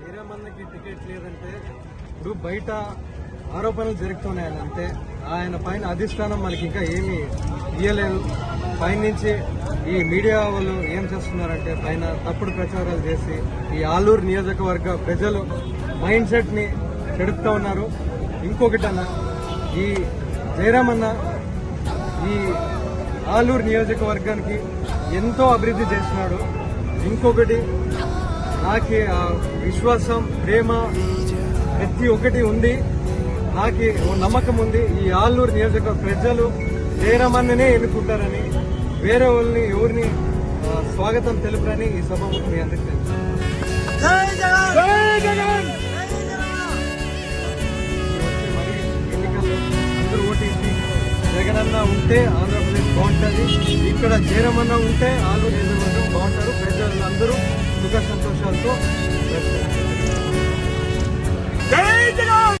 జైరామన్నకి ticket లేదంటే ఇప్పుడు బయట ఆరోపణలు జరుగుతున్నాయని అంతే ఆయన పైన అధిష్టానం మనకి ఇంకా ఏమీ ఇయ్యలేదు. పైన నుంచి ఈ మీడియా వాళ్ళు ఏం చేస్తున్నారంటే పైన తప్పుడు ప్రచారాలు చేసి ఈ ఆలూరు నియోజకవర్గ ప్రజలు మైండ్ సెట్ని చెడుపుతూ ఉన్నారు. ఇంకొకటన్నా ఈ జయరామన్న ఈ ఆలూరు నియోజకవర్గానికి ఎంతో అభివృద్ధి చేసినాడు. ఇంకొకటి నాకు ఆ విశ్వాసం ప్రేమ ప్రతి ఒక్కటి ఉంది. నాకు ఓ నమ్మకం ఉంది. ఈ ఆలూరు నియోజకవర్గ ప్రజలు జయరామన్ననే ఎన్నుకుంటారని వేరే వాళ్ళని ఎవరిని స్వాగతం తెలుపురని ఈ సభకు మీ అందరికీ ఎన్నికల్లో అందరూ ఓటేసి జగనన్న ఉంటే ఆంధ్రప్రదేశ్ బాగుంటుంది. ఇక్కడ జయరమన్న ఉంటే ఆలూరు 好多